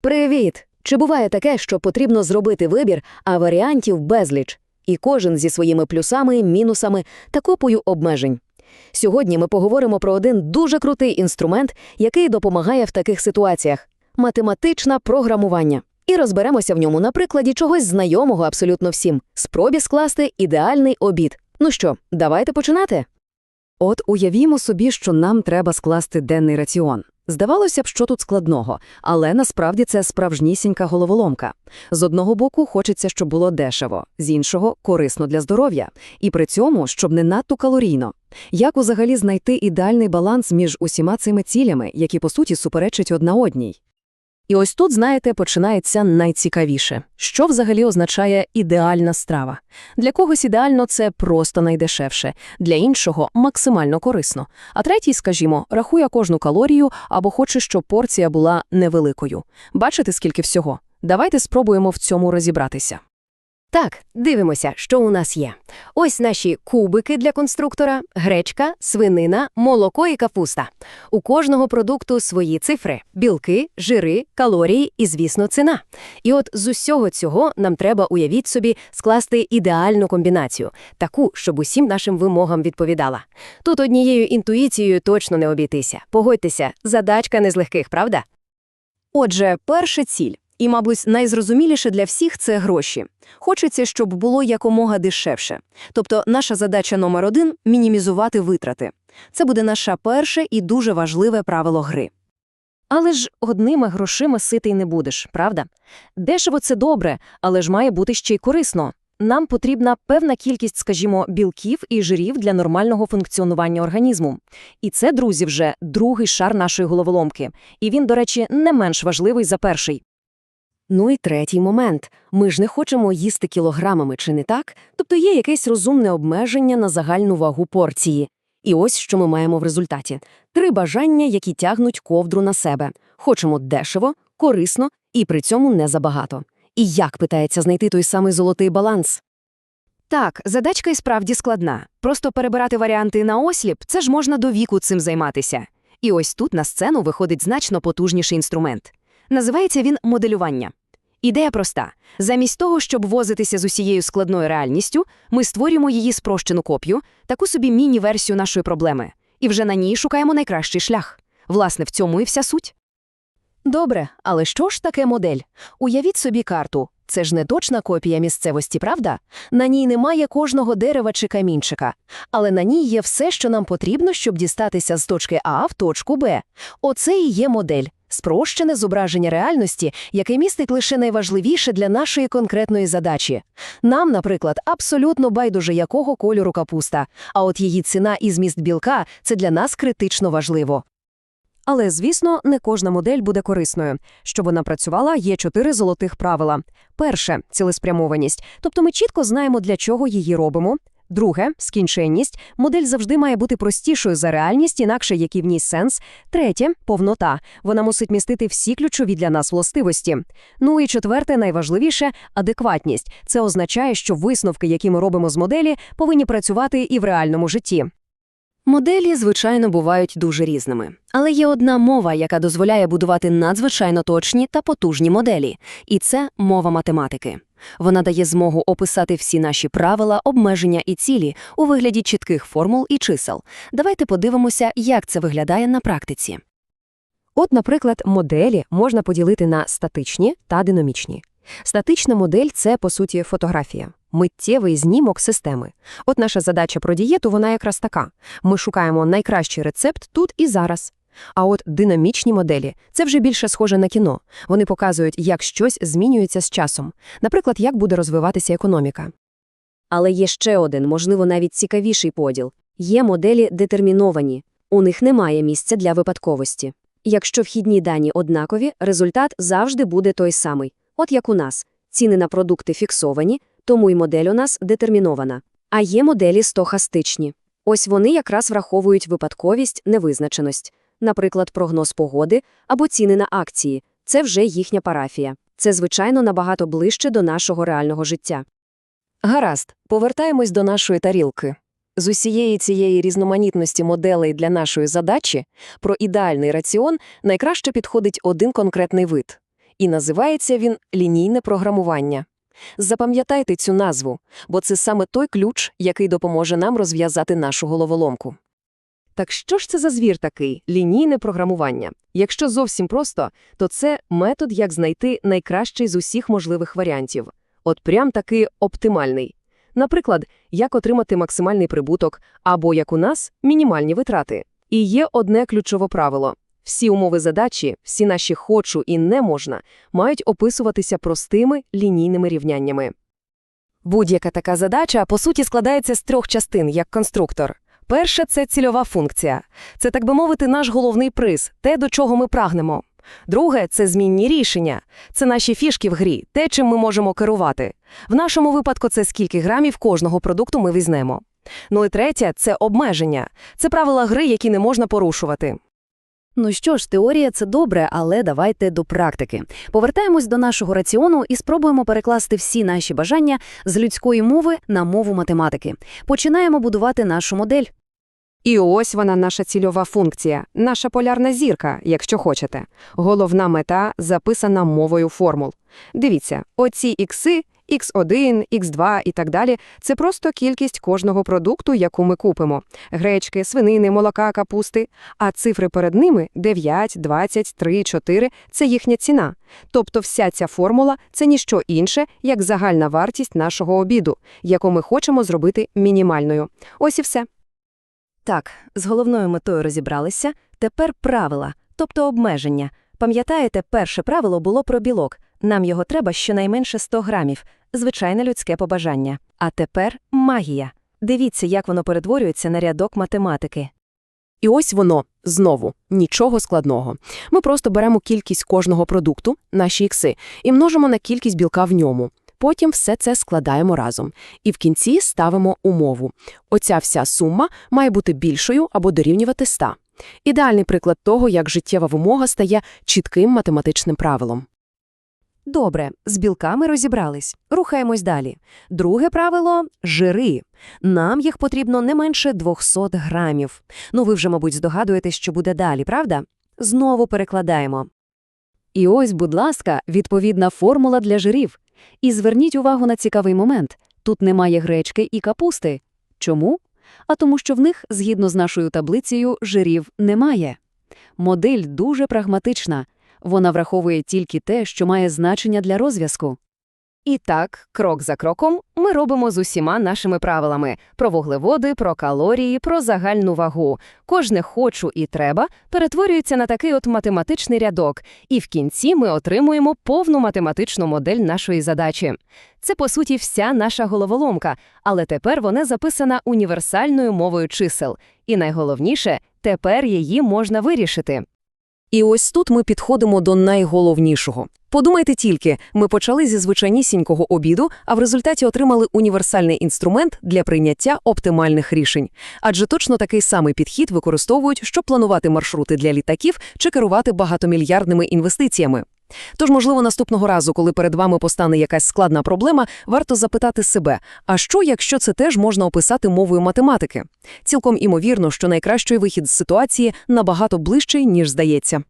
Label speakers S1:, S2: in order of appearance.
S1: Привіт! Чи буває таке, що потрібно зробити вибір, а варіантів безліч, і кожен зі своїми плюсами, мінусами та купою обмежень? Сьогодні ми поговоримо про один дуже крутий інструмент, який допомагає в таких ситуаціях математичне програмування. І розберемося в ньому на прикладі чогось знайомого абсолютно всім спробі скласти ідеальний обід. Ну що, давайте починати.
S2: От уявімо собі, що нам треба скласти денний раціон. Здавалося б, що тут складного, але насправді це справжнісінька головоломка. З одного боку, хочеться, щоб було дешево, з іншого корисно для здоров'я, і при цьому, щоб не надто калорійно. Як взагалі знайти ідеальний баланс між усіма цими цілями, які по суті суперечать одна одній?
S3: І ось тут, знаєте, починається найцікавіше. Що взагалі означає ідеальна страва? Для когось ідеально це просто найдешевше, для іншого максимально корисно. А третій, скажімо, рахує кожну калорію або хоче, щоб порція була невеликою. Бачите, скільки всього? Давайте спробуємо в цьому розібратися.
S1: Так, дивимося, що у нас є. Ось наші кубики для конструктора, гречка, свинина, молоко і капуста. У кожного продукту свої цифри: білки, жири, калорії і, звісно, ціна. І от з усього цього нам треба, уявіть собі, скласти ідеальну комбінацію, таку, щоб усім нашим вимогам відповідала. Тут однією інтуїцією точно не обійтися. Погодьтеся, задачка не з легких, правда?
S3: Отже, перша ціль. І, мабуть, найзрозуміліше для всіх це гроші. Хочеться, щоб було якомога дешевше. Тобто наша задача номер один – мінімізувати витрати. Це буде наше перше і дуже важливе правило гри. Але ж одними грошима ситий не будеш, правда? Дешево – це добре, але ж має бути ще й корисно. Нам потрібна певна кількість, скажімо, білків і жирів для нормального функціонування організму. І це, друзі, вже другий шар нашої головоломки. І він, до речі, не менш важливий за перший.
S2: Ну і третій момент. Ми ж не хочемо їсти кілограмами, чи не так? Тобто є якесь розумне обмеження на загальну вагу порції. І ось що ми маємо в результаті: три бажання, які тягнуть ковдру на себе. Хочемо дешево, корисно і при цьому не забагато. І як питається знайти той самий золотий баланс?
S3: Так, задачка і справді складна. Просто перебирати варіанти на осліп – це ж можна до віку цим займатися. І ось тут на сцену виходить значно потужніший інструмент. Називається він моделювання. Ідея проста. Замість того, щоб возитися з усією складною реальністю, ми створюємо її спрощену копію, таку собі міні-версію нашої проблеми. І вже на ній шукаємо найкращий шлях. Власне, в цьому і вся суть. Добре, але що ж таке модель? Уявіть собі карту. Це ж не точна копія місцевості, правда? На ній немає кожного дерева чи камінчика. Але на ній є все, що нам потрібно, щоб дістатися з точки А в точку Б. Оце і є модель. Спрощене зображення реальності, яке містить лише найважливіше для нашої конкретної задачі. Нам, наприклад, абсолютно байдуже якого кольору капуста, а от її ціна і зміст білка – це для нас критично важливо. Але, звісно, не кожна модель буде корисною. Щоб вона працювала, є чотири золотих правила. Перше – цілеспрямованість, тобто ми чітко знаємо, для чого її робимо. Друге скінченність. Модель завжди має бути простішою за реальність, інакше який в ній сенс. Третє повнота. Вона мусить містити всі ключові для нас властивості. Ну і четверте, найважливіше адекватність. Це означає, що висновки, які ми робимо з моделі, повинні працювати і в реальному житті.
S2: Моделі, звичайно, бувають дуже різними. Але є одна мова, яка дозволяє будувати надзвичайно точні та потужні моделі, і це мова математики. Вона дає змогу описати всі наші правила, обмеження і цілі у вигляді чітких формул і чисел. Давайте подивимося, як це виглядає на практиці. От, наприклад, моделі можна поділити на статичні та динамічні. Статична модель це, по суті, фотографія, миттєвий знімок системи. От наша задача про дієту, вона якраз така. Ми шукаємо найкращий рецепт тут і зараз. А от динамічні моделі це вже більше схоже на кіно. Вони показують, як щось змінюється з часом. Наприклад, як буде розвиватися економіка. Але є ще один, можливо, навіть цікавіший поділ. Є моделі детерміновані. У них немає місця для випадковості. Якщо вхідні дані однакові, результат завжди буде той самий. От як у нас. Ціни на продукти фіксовані, тому й модель у нас детермінована. А є моделі стохастичні. Ось вони якраз враховують випадковість, невизначеність. Наприклад, прогноз погоди або ціни на акції – це вже їхня парафія. Це, звичайно, набагато ближче до нашого реального життя. Гаразд, повертаємось до нашої тарілки. З усієї цієї різноманітності моделей для нашої задачі про ідеальний раціон найкраще підходить один конкретний вид.
S1: І називається він лінійне програмування. Запам'ятайте цю назву, бо це саме той ключ, який допоможе нам розв'язати нашу головоломку. Так що ж це за звір такий лінійне програмування? Якщо зовсім просто, то це метод, як знайти найкращий з усіх можливих варіантів. От прям таки оптимальний. Наприклад, як отримати максимальний прибуток, або, як у нас, мінімальні витрати. І є одне ключове правило. Всі умови задачі, всі наші «хочу» і «не можна» мають описуватися простими лінійними рівняннями. Будь-яка така задача, по суті, складається з трьох частин, як конструктор. Перша – це цільова функція. Це, так би мовити, наш головний приз, те, до чого ми прагнемо. Друге – це змінні рішення. Це наші фішки в грі, те, чим ми можемо керувати. В нашому випадку це скільки грамів кожного продукту ми візьмемо. Ну і третє – це обмеження. Це правила гри, які не можна порушувати.
S2: Ну що ж, теорія – це добре, але давайте до практики. Повертаємось до нашого раціону і спробуємо перекласти всі наші бажання з людської мови на мову математики. Починаємо будувати нашу модель.
S3: І ось вона наша цільова функція, наша полярна зірка, якщо хочете. Головна мета записана мовою формул. Дивіться, оці ікси, x1, x2 і так далі – це просто кількість кожного продукту, яку ми купимо. Гречки, свинини, молока, капусти. А цифри перед ними – 9, 20, 3, 4 – це їхня ціна. Тобто вся ця формула – це ніщо інше, як загальна вартість нашого обіду, яку ми хочемо зробити мінімальною. Ось і все.
S2: Так, з головною метою розібралися. Тепер правила, тобто обмеження. Пам'ятаєте, перше правило було про білок. Нам його треба щонайменше 100 грамів. Звичайне людське побажання. А тепер магія. Дивіться, як воно перетворюється на рядок математики.
S1: І ось воно, знову, нічого складного. Ми просто беремо кількість кожного продукту, наші ікси, і множимо на кількість білка в ньому. Потім все це складаємо разом. І в кінці ставимо умову. Оця вся сума має бути більшою або дорівнювати 100. Ідеальний приклад того, як життєва вимога стає чітким математичним правилом.
S2: Добре, з білками розібрались. Рухаємось далі. Друге правило – жири. Нам їх потрібно не менше 200 грамів. Ну, ви вже, мабуть, здогадуєтесь, що буде далі, правда? Знову перекладаємо. І ось, будь ласка, відповідна формула для жирів. І зверніть увагу на цікавий момент. Тут немає гречки і капусти. Чому? А тому, що в них, згідно з нашою таблицею, жирів немає. Модель дуже прагматична. Вона враховує тільки те, що має значення для розв'язку.
S3: І так, крок за кроком, ми робимо з усіма нашими правилами про вуглеводи, про калорії, про загальну вагу. Кожне «хочу» і «треба» перетворюється на такий от математичний рядок, і в кінці ми отримуємо повну математичну модель нашої задачі. Це, по суті, вся наша головоломка, але тепер вона записана універсальною мовою чисел. І найголовніше, тепер її можна вирішити.
S1: І ось тут ми підходимо до найголовнішого. Подумайте тільки, ми почали зі звичайнісінького обіду, а в результаті отримали універсальний інструмент для прийняття оптимальних рішень. Адже точно такий самий підхід використовують, щоб планувати маршрути для літаків чи керувати багатомільярдними інвестиціями. Тож, можливо, наступного разу, коли перед вами постане якась складна проблема, варто запитати себе, а що, якщо це теж можна описати мовою математики? Цілком імовірно, що найкращий вихід з ситуації набагато ближчий, ніж здається.